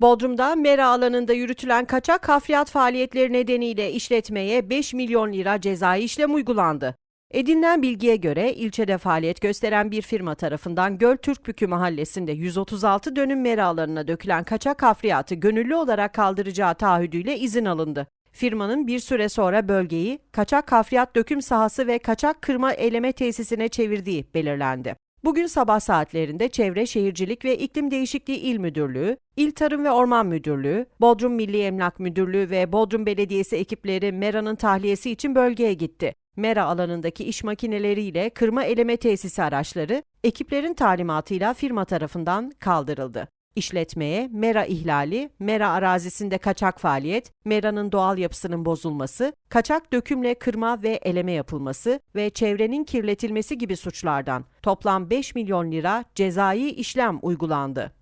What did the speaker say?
Bodrum'da mera alanında yürütülen kaçak hafriyat faaliyetleri nedeniyle işletmeye 5 milyon lira cezai işlem uygulandı. Edinilen bilgiye göre ilçede faaliyet gösteren bir firma tarafından Göl Türkbükü mahallesinde 136 dönüm mera alanına dökülen kaçak hafriyatı gönüllü olarak kaldıracağı taahhüdüyle izin alındı. Firmanın bir süre sonra bölgeyi kaçak hafriyat döküm sahası ve kaçak kırma eleme tesisine çevirdiği belirlendi. Bugün sabah saatlerinde Çevre Şehircilik ve İklim Değişikliği İl Müdürlüğü, İl Tarım ve Orman Müdürlüğü, Bodrum Milli Emlak Müdürlüğü ve Bodrum Belediyesi ekipleri Mera'nın tahliyesi için bölgeye gitti. Mera alanındaki iş makineleriyle kırma eleme tesisi araçları ekiplerin talimatıyla firma tarafından kaldırıldı. İşletmeye mera ihlali, mera arazisinde kaçak faaliyet, meranın doğal yapısının bozulması, kaçak dökümle kırma ve eleme yapılması ve çevrenin kirletilmesi gibi suçlardan toplam 5 milyon lira cezai işlem uygulandı.